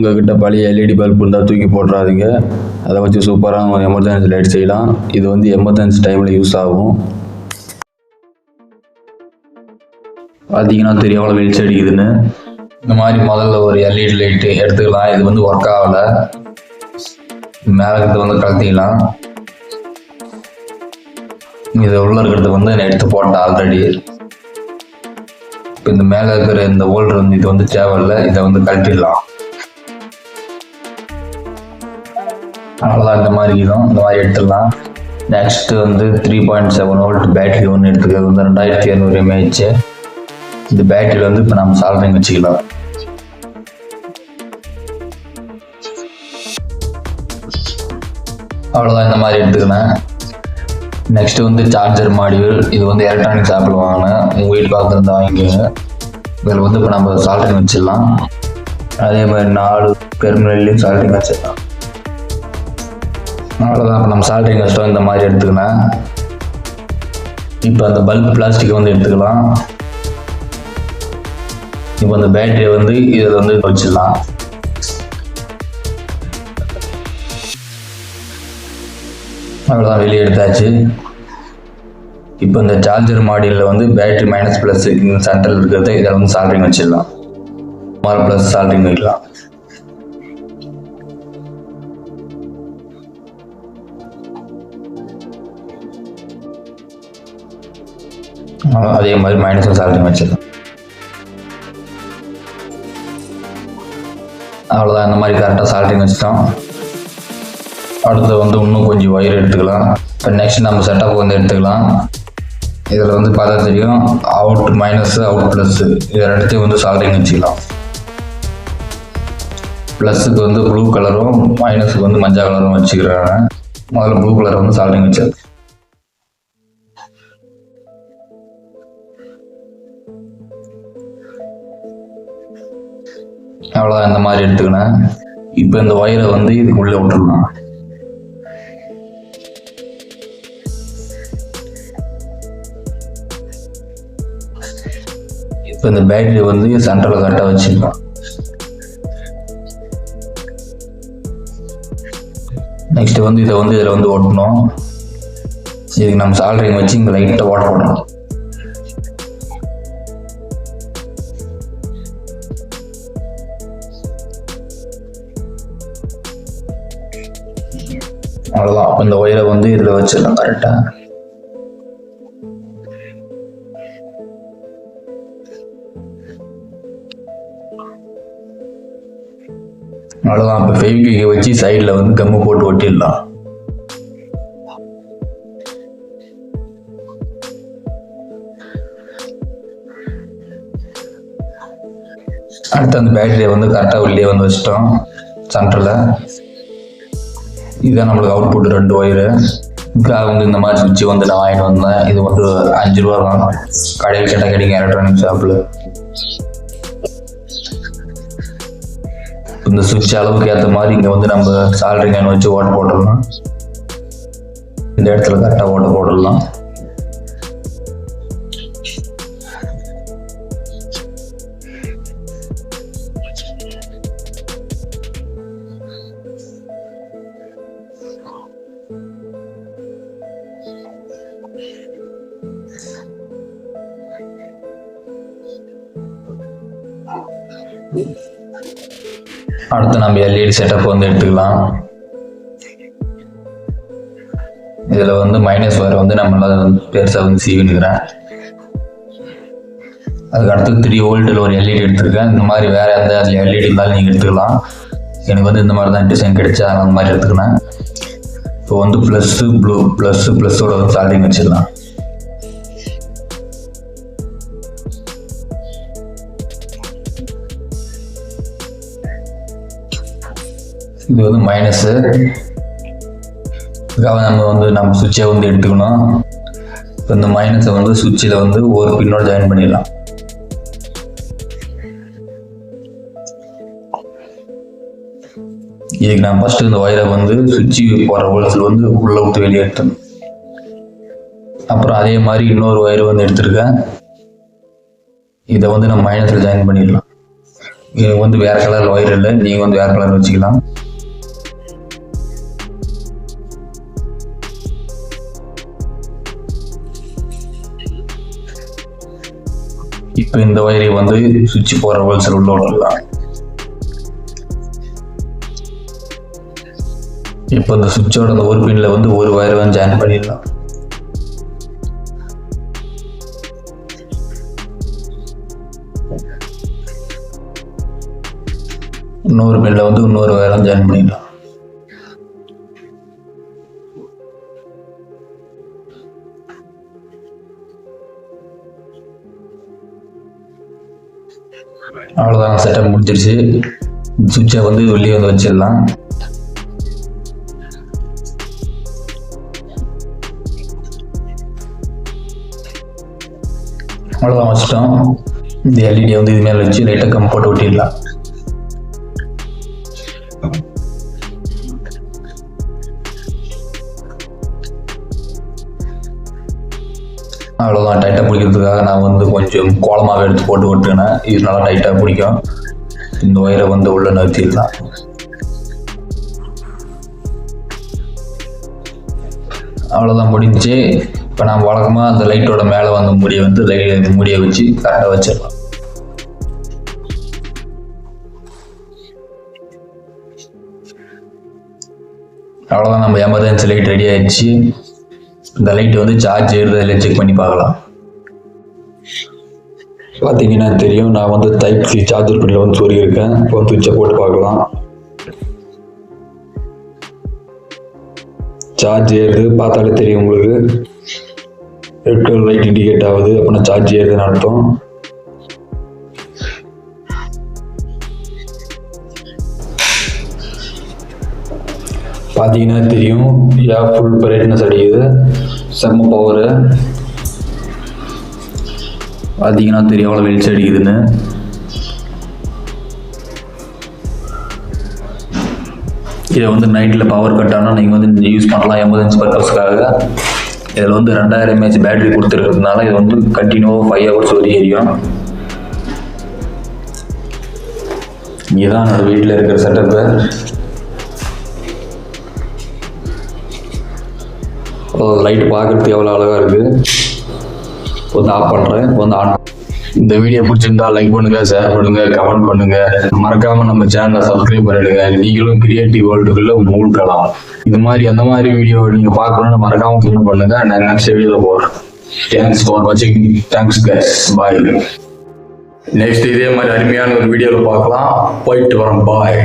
உங்கள் கிட்ட பழைய எல்இடி பல்ப் இருந்தால் தூக்கி போட்டுறாதீங்க. அதை வச்சு சூப்பராக எமர்ஜென்சி லைட் செய்யலாம். இது வந்து எமர்ஜென்சி டைமில் யூஸ் ஆகும். பார்த்தீங்கன்னா தெரியும் எவ்வளோ வெளிச்சம் அடிக்குதுன்னு. இந்த மாதிரி முதல்ல ஒரு எல்இடி லைட்டு எடுத்துக்கலாம். இது வந்து ஒர்க் ஆகலை. மேலே இருக்கிறது வந்து கலத்திக்கலாம் இது உள்ள இருக்கிறது வந்து நான் எடுத்து போட்டேன் ஆல்ரெடி இப்போ இந்த மேலே இருக்கிற இந்த ஓல்டு வந்து இது வந்து தேவையில்லை. இதை வந்து கழட்டிடலாம். அவ்வளோதான் இந்த மாதிரி இருக்கும் இந்த மாதிரி எடுத்துடலாம். நெக்ஸ்ட் வந்து three point seven volt battery ஒன்று எடுத்துக்கிறது வந்து ரெண்டாயிரத்தி இரநூறு எம்ஏஹெச் இந்த பேட்டரியில் வந்து இப்போ நம்ம சால்ரிங் வச்சுக்கலாம். அவ்வளோதான் இந்த மாதிரி எடுத்துக்கினேன் நெக்ஸ்ட் வந்து சார்ஜர் மாடியூல் இது வந்து எலக்ட்ரானிக்ஸ் ஆப்பில் வாங்கினேன். உங்கள் வீட்டு பக்கத்துல இருந்து வாங்கிக்கோங்க. இதில் வந்து இப்போ நம்ம சால்ரிங் வச்சிடலாம். அதே மாதிரி நாலு டெர்மினல்லையும் சால்ரிங் வச்சிடலாம். அவ்வளோதான் இப்போ நம்ம சால்ரிங் கஷ்டம் இந்த மாதிரி எடுத்துக்கினேன் இப்போ அந்த பல்ப் பிளாஸ்டிக் வந்து எடுத்துக்கலாம். இப்போ அந்த பேட்டரியை வந்து இதில் வந்து வச்சிடலாம். அவ்வளோதான் வெளியே எடுத்தாச்சு. இப்போ இந்த சார்ஜர் மாடியில் வந்து பேட்டரி மைனஸ் ப்ளஸ் சென்டரில் இருக்கிறத இதில் வந்து சால்ரிங் வச்சிடலாம். மார் ப்ளஸ் சால்ட்ரிங் வைக்கலாம். அவ்வளோ, அதே மாதிரி மைனஸும் சால்ரிங் வச்சிடலாம் அவ்வளோதான் இந்த மாதிரி கரெக்டாக சால்ரிங் வச்சிட்டோம். அடுத்து வந்து இன்னும் கொஞ்சம் ஒயர் எடுத்துக்கலாம். இப்போ நெக்ஸ்ட் நம்ம செட்டப் வந்து எடுத்துக்கலாம். இதில் வந்து பார்த்தா தெரியும் அவுட் மைனஸ் அவுட் ப்ளஸ் இது ரெண்டுத்தையும் வந்து சால்ரிங் வச்சுக்கலாம். ப்ளஸ்ஸுக்கு வந்து ப்ளூ கலரும் மைனஸுக்கு வந்து மஞ்சள் கலரும் வச்சுக்கிறாங்க. முதல்ல ப்ளூ கலர் வந்து சால்ரிங் வச்சது அவ்வளோதான் இந்த மாதிரி எடுத்துக்கினேன் இப்போ இந்த ஒயரை வந்து இதுக்குள்ளே விட்டுருலாம் இப்போ இந்த பேட்டரி வந்து சென்ட்ரலில் கரெக்டாக வச்சுக்கலாம். நெக்ஸ்ட் வந்து இதை வந்து இதில் வந்து ஓட்டணும். இதுக்கு நம்ம சால்ட்ரிங் வச்சு இங்கே லைட்டாக ஓட்ட போடணும். அவ்வளோதான் அப்போ இந்த ஒயரை வந்து இதில் வச்சிடலாம் கரெக்டாக அவ்வளோதான் இப்போ ஃபெவிக்விக்கை வச்சு சைடில் வந்து கம்மு போட்டு ஒட்டிடலாம். அடுத்து அந்த பேட்டரியை வந்து கரெக்டாக உள்ளே வந்து வச்சிட்டோம் சென்டரில் இதுதான் நம்மளுக்கு அவுட்புட் ரெண்டு ஒயரு இதுக்காக வந்து இந்த மாதிரி சுவிட்சு வந்து நான் வாங்கிட்டு வந்தேன். இது வந்து அஞ்சு ரூபா தான். கடையில் கேட்டால் கிடைக்கும் எலக்ட்ரானிக் ஷாப்பில் இந்த சுவிட்ச் அளவுக்கு ஏற்ற மாதிரி இங்கே வந்து நம்ம சால்ரி கேன் வச்சு ஓட்ட போட்டுடலாம். இந்த இடத்துல கரெக்டாக ஓட்ட போட்டுடலாம். அடுத்து நம்ம எல்இடி செட்டப் வந்து எடுத்துக்கலாம். இதில் வந்து மைனஸ் ஒயர் வந்து நம்மளால் வந்து பெருசாக வந்து சீவினுக்கிறேன் அதுக்கு அடுத்து த்ரீ வோல்ட்டில் ஒரு எல்இடி எடுத்திருக்கேன். இந்த மாதிரி வேறு எந்த அதில் எல்இடி இருந்தாலும் நீங்கள் எடுத்துக்கலாம். எனக்கு வந்து இந்த மாதிரி தான் டிசைன் கிடைச்சா அந்த மாதிரி எடுத்துக்கினேன் இப்போ வந்து ப்ளஸ்ஸு ப்ளூ ப்ளஸ்ஸு ப்ளஸ்ஸோட வந்து சால்டிங் வச்சிடலாம். இது வந்து மைனஸு இதுக்காக நம்ம வந்து நம்ம சுவிட்சை வந்து எடுத்துக்கணும். இப்போ இந்த மைனஸை வந்து சுவிட்சில் வந்து ஒரு பின்னோட ஜாயின் பண்ணிடலாம். இதுக்கு நான் ஃபஸ்ட்டு இந்த ஒயரை வந்து சுவிட்சு போகிற ஹோல்ஸில் வந்து உள்ளே விட்டு வெளியே எடுத்தணும் அப்புறம் அதே மாதிரி இன்னொரு ஒயர் வந்து எடுத்திருக்கேன். இதை வந்து நம்ம மைனஸில் ஜாயின் பண்ணிடலாம். இது வந்து வேறு கலர் ஒயர் இல்லை நீங்கள் வந்து வேறு கலர் வச்சுக்கலாம். இப்போ இந்த ஒயரை வந்து சுவிட்ச் போகிற ஹோல்சேல் உள்ள விட்டுருலாம் இப்போ இந்த சுவிட்சோட அந்த ஒரு பின்ல வந்து ஒரு வயரை வந்து ஜாயின் பண்ணிடலாம். இன்னொரு பின்ல வந்து இன்னொரு ஒயரும் ஜாயின் பண்ணிடலாம். அவ்வளோதான் செட்டப் முடிஞ்சிருச்சு. சுவிட்சை வந்து வெளியே வந்து வச்சிடலாம். அவ்வளோதான் வச்சிட்டோம். இந்த எல்இடியை வந்து இது மேலே வச்சு லைட்டாக கம் போட்டு ஒட்டிடலாம். அவ்வளோதான் டைட்டாக பிடிக்கிறதுக்காக நான் வந்து கொஞ்சம் கோலமாக எடுத்து போட்டு விட்டுனேன் இது நல்லா டைட்டாக பிடிக்கும். இந்த ஒயரை வந்து உள்ளே நிறுத்திடலாம். அவ்வளோதான் முடிஞ்சு இப்போ நான் வழக்கமாக அந்த லைட்டோட மேலே வந்த முடியை வந்து லைட் முடியை வச்சு கரெக்டாக வச்சிடலாம். அவ்வளோதான் நம்ம எமர்ஜென்சி லைட் ரெடி ஆயிடுச்சு. இந்த லைட் வந்து சார்ஜ் ஏறுதா செக் பண்ணி பார்க்கலாம். பார்த்தீங்கன்னா தெரியும் நான் வந்து டைப் சி சார்ஜர் பண்ணியில் வந்து சொருகியிருக்கேன் இப்போ வந்து சுவிட்சை போட்டு பார்க்கலாம். சார்ஜ் ஏறுது பார்த்தாலே தெரியும் உங்களுக்கு. ரெட் கலர் லைட் இண்டிகேட் ஆகுது அப்படின்னா சார்ஜ் ஏறுதுன்னு அர்த்தம். பார்த்தீங்கன்னா தெரியும் ஏன் ஃபுல் பிரைட்னஸ் அடிக்குது. செம்ம பவரு பார்த்தீங்கன்னா தெரியும் அவ்வளோ வெளிச்சம் அடிக்குதுன்னு. இதை வந்து நைட்டில் பவர் கட் ஆனால் நீங்கள் வந்து யூஸ் பண்ணலாம் எமர்ஜென்சி பர்பஸ்க்காக இதில் வந்து ரெண்டாயிரம் எம்ஏஹெச் பேட்டரி கொடுத்துருக்கிறதுனால இது வந்து கண்டினியூவாக ஃபைவ் ஹவர்ஸ் வரையும் எரியும். இதுதான் என்னோடய வீட்டில் இருக்கிற செட்டப்பு லைட் பார்க்கறதுக்கு எவ்வளோ அழகாக இருக்குது வந்து ஆஃப் பண்ணுறேன் வந்து ஆன் இந்த வீடியோ பிடிச்சிருந்தா லைக் பண்ணுங்க ஷேர் பண்ணுங்க கமெண்ட் பண்ணுங்க. மறக்காம நம்ம சேனலை சப்ஸ்கிரைப் பண்ணிடுங்க. நீங்களும் கிரியேட்டிவ் வேர்ல்டுக்குள்ள மூழ்கலாம். இது மாதிரி அந்த மாதிரி வீடியோ நீங்க பார்க்கணும்னு மறக்காம கமெண்ட் பண்ணுங்க. நான் நெக்ஸ்ட் வீடியோல போறேன். தேங்க்ஸ் ஃபார் வாட்சிங் தேங்க்ஸ் கைஸ் பாய் நெக்ஸ்ட் இதே மாதிரி அருமையான ஒரு வீடியோவில் பார்க்கலாம். போயிட்டு வரேன் பாய்